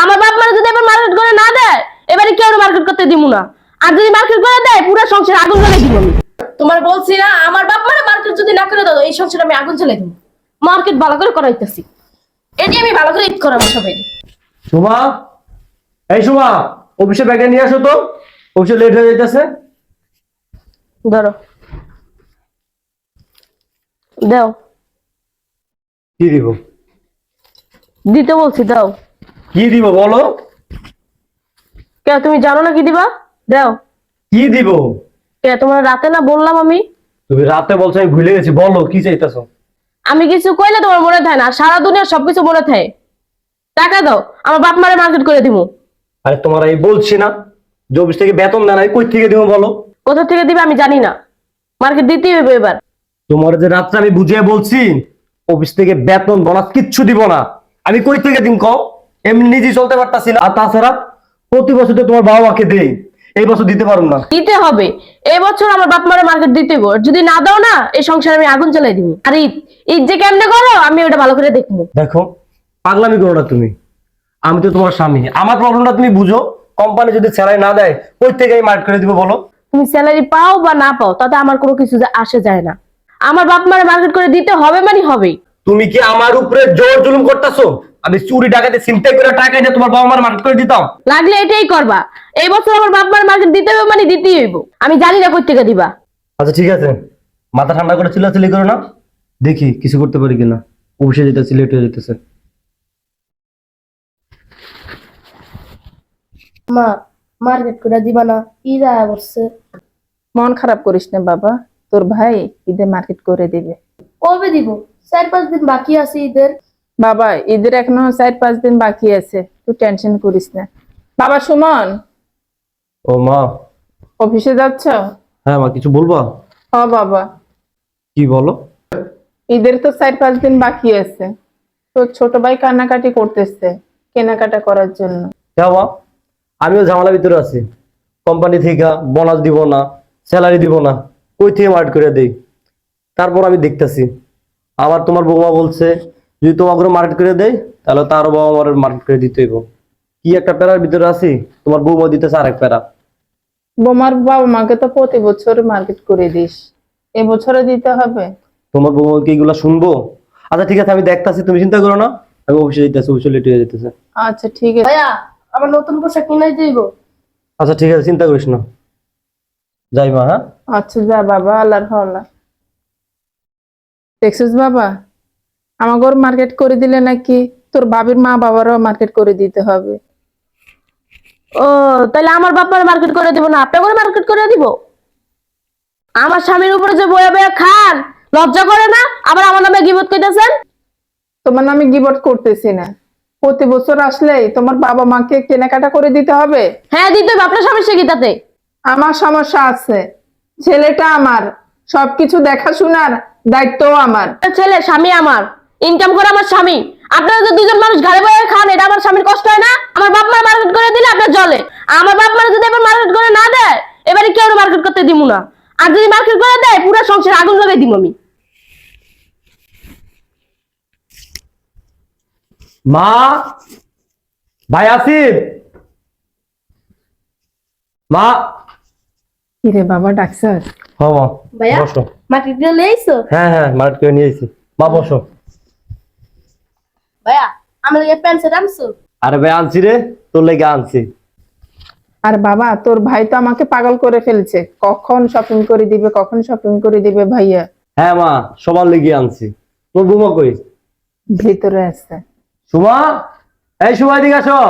আমার বাপ মারা যদি এবার মার্কেট করে না দেয় এবারে কেউ মার্কেট করতে দিব না। আর যদি মার্কেট করে দেয় পুরো সংসার আগুন জ্বালিয়ে দিব আমি। তোমার বলছি না আমার বাপ মারা মার্কেট যদি না করে দাও এই সংসার আমি আগুন জ্বালিয়ে দিব মার্কেট ভালো করে করাইতেছি। এটি আমি ভালো করে ঈদ করাবো সবাই। সুমা এই সুমা অফিসে ব্যাগে নিয়ে আসো তো। অফিসে লেট হয়ে যাইতেছে। ধরো। দাও। কি দিব? দিতে বলছি দাও। কি দিব বলো? কে তুমি জানো না কি দিবা? দাও। কি দিব? কে তোমার রাতে না বললাম আমি? তুমি রাতে বলছো আমি ভুলে গেছি বলো কি চাইতেছো? আমি কিছু কইলে তোমার মনে থাকে না সারা দুনিয়া সবকিছু মনে থাকে টাকা দাও আমার বাপ মারে মার্কেট করে দিব আরে তোমার এই বলছি না যে অফিস থেকে বেতন দেন আমি কই থেকে দিব বলো? কোথা থেকে দিবে আমি জানি না। মার্কেট দিতেই হবে এবার। তোমার যে রাত্রে আমি বুঝিয়ে বলছি অফিস থেকে বেতন বোনাস কিচ্ছু দিব না। আমি কই থেকে দিন কও? এমনি নিজেই চলতে পারতাছি না। আর তাছাড়া প্রতি বছর তো তোমার বাবা মাকে দেই। এই বছর দিতে না। দিতে হবে। এই বছর আমার বাপ মারে মার্কেট দিতে হবে যদি না দাও না এই সংসারে আমি আগুন জ্বালাই দিব। আর ঈদ ঈদ যে কেমনে করো আমি ওটা ভালো করে দেখব। দেখো পাগলামি করো না তুমি। আমি তো তোমার স্বামী। আমার প্রবলেমটা তুমি বুঝো। কোম্পানি যদি স্যালারি না দেয় কই থেকে আমি মার্কেট করে দিব বলো? তুমি স্যালারি পাও বা না পাও তাতে আমার কোনো কিছু আসে যায় না। আমার বাপ মারে মার্কেট করে দিতে হবে মানে হবেই। তুমি কি আমার উপরে জোর জুলুম করতেছো? আমি চুরি টাকাতে চিন্তাই করে টাকা দিয়ে তোমার বাবা মার মার্কেট করে দিতাম। লাগলে এটাই করবা। এই বছর আমার বাপ মার মার্কেট দিতে হবে মানে দিতেই হইব। আমি জানি না কই থেকে দিবা। আচ্ছা ঠিক আছে। মাথা ঠান্ডা করে চিল্লাচিল্লি করো না। দেখি কিছু করতে পারি কিনা। অফিসে যেতেছি লেট হয়ে যেতেছে। মা মার্কেট করে দিবা না। কি যায় বসছে মন খারাপ করিস না বাবা। তোর ভাই ঈদে মার্কেট করে দিবে। কবে দিব? চার পাঁচ দিন বাকি আছে ঈদের। বাবা ঈদের এখনও চার পাঁচ দিন বাকি আছে তুই টেনশন করিস না। বাবা সুমন! ও মা। অফিসে যাচ্ছ? হ্যাঁ মা কিছু বলবা? হ বাবা। কি বলো? ঈদের তো চার পাঁচ দিন বাকি আছে। তোর ছোট ভাই কান্নাকাটি করতেছে কেনাকাটা করার জন্য। হ্যাঁ মা আমিও ঝামেলার ভিতরে আছি। কোম্পানি থেকে বোনাস দিব না স্যালারি দিব না কই থেকে মার্কেট করে দেই? তারপর আমি দেখতেছি। আবার তোমার বৌমা বলছে যদি তোমাকে মার্কেট করে দেয় তাহলে তারও বাবা আমার মার্কেট করে দিতে হইব। কি একটা প্যারার ভিতরে আছি? তোমার বউ বৌমা দিতেছে আরেক প্যারা। বোমার বাবা মাকে তো প্রতি বছর মার্কেট করে দিস। এবছরে দিতে হবে। তোমার বৌমা কি এগুলো শুনব? আচ্ছা ঠিক আছে আমি দেখতাছি তুমি চিন্তা করো না। আমি অফিসে যেতেছি অফিসে লেট হয়ে যেতেছে আচ্ছা ঠিক আছে। ভাইয়া আমার নতুন পোশাক কিনাই দিব। আচ্ছা ঠিক আছে চিন্তা করিস না। যাই মা হ্যাঁ? আচ্ছা যা বাবা আল্লাহর হল্লা দেখছিস বাবা? আমাকে মার্কেট করে দিলে নাকি তোর বাবির মা বাবারও মার্কেট করে দিতে হবে। ও তাহলে আমার বাপ মারে মার্কেট করে দিব না আপনি করে মার্কেট করে দিব? আমার স্বামীর উপরে যে বয়া বয়া খান লজ্জা করে না? আবার আমার নামে গিবত কইতেছেন? তোমার নামে গিবট করতেছি না। প্রতি বছর আসলেই তোমার বাবা মাকে কেনাকাটা করে দিতে হবে। হ্যাঁ দিতে হবে আপনার সমস্যা কি তাতে আমার সমস্যা আছে। ছেলেটা আমার সবকিছু দেখাশোনার দায়িত্বও আমার। আপনার ছেলে স্বামী আমার। ইনকাম করে আমার স্বামী। আপনারা যে দুজন মানুষ ঘরে বয়ে খান এটা আমার স্বামীর কষ্ট হয় না? আমার বাপ মার মার্কেট করে দিলে আপনার জলে। আমার বাপ মার যদি এবার মার্কেট করে না দেয় এবারে কেউ মার্কেট করতে দিব না। আর যদি মার্কেট করে দেয় পুরো সংসার আগুন লাগাই দিব আমি। মা ভাই আসিফ। মা। কিরে বাবা ডাক্তার হ্যাঁ মা? বসো। মার্কেট করে নিয়েছো হ্যাঁ হ্যাঁ মার্কেট করে নিয়ে মা বসো। ভাইয়া আমার লাগে প্যান্ট আনছো আরে ভাই আনছি রে তোর লেগে আনছি। আর বাবা তোর ভাই তো আমাকে পাগল করে ফেলছে। কখন শপিং করে দিবে কখন শপিং করে দিবে ভাইয়া? হ্যাঁ মা সবার লেগে আনছি। তোর বৌমা কই? ভিতরে আছে। সুমা? এই সুমা এদিকে আসো।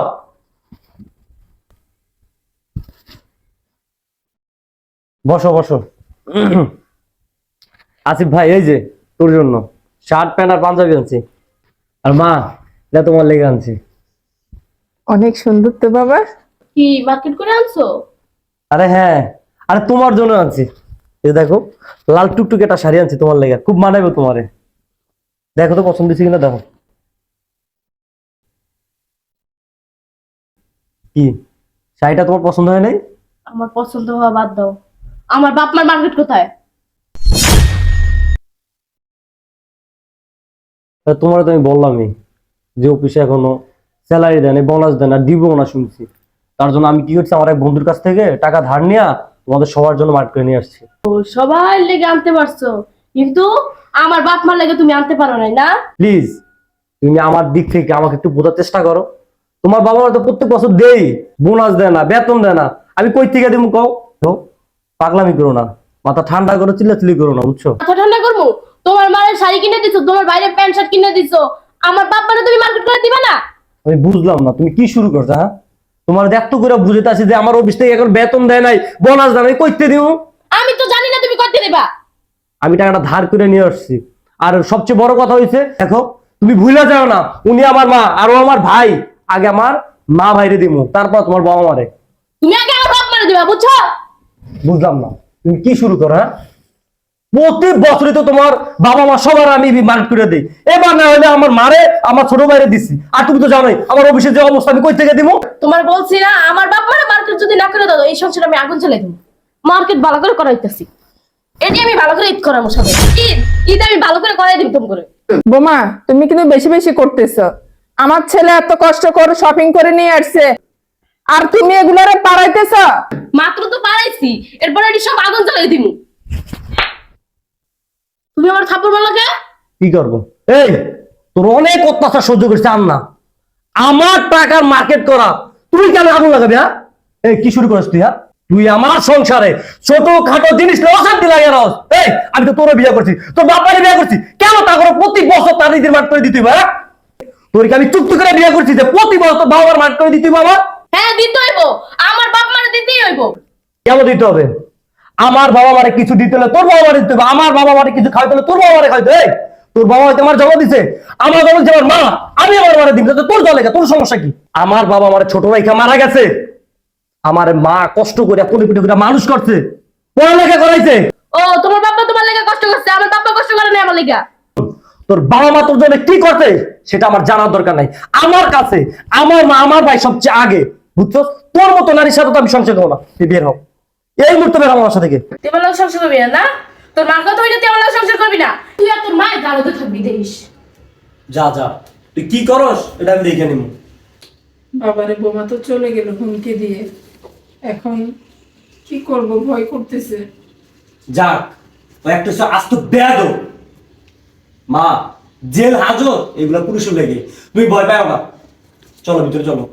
বসো বসো। আসিফ ভাই এই যে তোর জন্য। শার্ট প্যান্ট আর পাঞ্জাবি আনছি। আর মা এটা তোমার লেগে আনছি। অনেক সুন্দর তো বাবা। কি মার্কেট করে আনছো? আরে হ্যাঁ আরে তোমার জন্য আনছি। এই দেখো লাল টুকটুক একটা শাড়ি আনছি তোমার লেগে। খুব মানাবে তোমারে। দেখো তো পছন্দ হয়েছে কিনা দেখো। কি? শাড়িটা তোমার পছন্দ হয় নাই? আমার পছন্দ হওয়া বাদ দাও। আমার বাপ মার মার্কেট কোথায়? তা তোমার তো আমি বললামই যে অফিসে এখনও স্যালারি দেন বোনাস দেন আর দিব না শুনছি। তার জন্য আমি কি করছি আমার এক বন্ধুর কাছ থেকে টাকা ধার নিয়ে তোমাদের সবার জন্য মার্কেট করে নিয়ে আসছি। ও সবাই লেগে আনতে পারছ কিন্তু আমার বাপ মার লেগে তুমি আনতে পারো নাই না? প্লিজ তুমি আমার দিক থেকে আমাকে একটু বোঝার চেষ্টা করো। তোমার বাবা মা তো প্রত্যেক বছর দেই বোনাস দেয় না বেতন দেয় না। আমি কই থেকে দিব কও? তো পাগলামি করো না মাথা ঠান্ডা করো চিল্লাচিল্লি করো না বুঝছ? মাথা ঠান্ডা করব? তোমার মায়ের শাড়ি কিনে দিছো তোমার বাইরে প্যান্ট শার্ট কিনে দিছো। আমার বাপ তুমি মার্কেট করে দিবা না? আমি বুঝলাম না তুমি কি শুরু করছ হ্যাঁ? তোমার দেখতো করে বুঝতে আছি যে আমার অফিস থেকে এখন বেতন দেয় নাই বোনাস দেয় নাই কইতে দিব আমি তো জানি না তুমি করতে দিবা। আমি টাকাটা ধার করে নিয়ে আসছি। আর সবচেয়ে বড় কথা হইছে দেখো তুমি ভুলে যাও না উনি আমার মা আর ও আমার ভাই। আগে আমার মা ভাইরে দিমু তারপর তোমার বাবা মারে। তুমি আগে আমার বাপ মারে দিবা বুঝছ? বুঝলাম না তুমি কি শুরু করো হ্যাঁ? প্রতি বছরই তো তোমার বাবা মা সবার আমি মার্কেট করে দিই। এবার না হলে আমার মারে আমার ছোট ভাইরে দিছি। আর তুমি তো জানোই আমার অফিসের যে অবস্থা আমি কই থেকে দিবো তোমার বলছি না আমার মারে মার্কেট যদি না করে দাও এই সংসারে আমি আগুন জ্বালাই দেবো মার্কেট ভালো করে করাইতেছি। এটি আমি ভালো করে ঈদ করাবো সবাই। ঈদ ঈদ আমি ভালো করে করাই দিব তুমি করে। বোমা তুমি কিন্তু বেশি বেশি করতেছ। আমার ছেলে এত কষ্ট করে শপিং করে নিয়ে আসছে। আর তুমি এগুলারে পাড়াইতেছ? মাত্র তো পারাইছি এরপর এটি সব আগুন জ্বালাই দিব তুমি আমার থাপ্পড় মারলো কে? কি করব? এই তোর অনেক অত্যাচার সহ্য করছে আর না। আমার টাকার মার্কেট করা তুই কেন আগুন লাগাবি হ্যাঁ? এই কি শুরু করিস তুই হ্যাঁ? তুই আমার সংসারে ছোট খাটো জিনিস অশান্তি লাগে রস। এই আমি তো তোরে বিয়ে করছি তোর বাপারে বিয়ে করছি। কেন তা করে প্রতি বছর তার নিজের মাঠ করে দিতে হ্যাঁ? তোর কি আমি চুক্তি করে বিয়ে করছি যে প্রতি বছর তোর বাবার মাঠ করে দিতে বাবা হ্যাঁ দিতে হইব। আমার বাপ মারে দিতেই হইব। কেন দিতে হবে? আমার বাবা মারে কিছু দিতে হলে তোর বাবা মারে দিতে হবে আমার বাবা মারে কিছু খাইতে হলে তোর বাবা মারে খাইতে হবে। তোর বাবা হয়তো আমার জমা দিছে। আমার জমা দিচ্ছে আমার মা আমি আমার মারে দিব তোর জলে তোর সমস্যা কি? আমার বাবা মারে ছোট ভাইকে মারা গেছে। আমার মা কষ্ট করে পরিপিটি করে মানুষ করছে। পড়ালেখা করাইছে। ও তোমার বাবা তোমার লেগে কষ্ট করছে আমার বাবা কষ্ট করে না আমার লেগা। তোর বাবা মা তোর জন্য কি করছে সেটা আমার জানার দরকার নাই। আমার কাছে আমার মা আমার ভাই সবচেয়ে আগে বুঝছ? তোর মতো নারীর সাথে তো আমি সংসার করব না বের হও। এই মুহূর্তে বের আমার সাথে থেকে। তুই আমার লোক সংসার করবি না না? তোর মার কথা হইলে তুই আমার লোক সংসার করবি না। তুই আর তোর মায়ের দাঁড়াতে থাকবি দেখিস। যা যা। তুই কি করস? এটা আমি দেখে নিব। বাবারে বোমা তো চলে গেল হুমকি দিয়ে। এখন কি করব? ভয় করতেছে। যাক ও একটা সে আস্ত বেদ মা জেল হাজত এগুলা পুরুষের লেগে। তুমি ভয় পাও না। চলো ভিতরে চলো।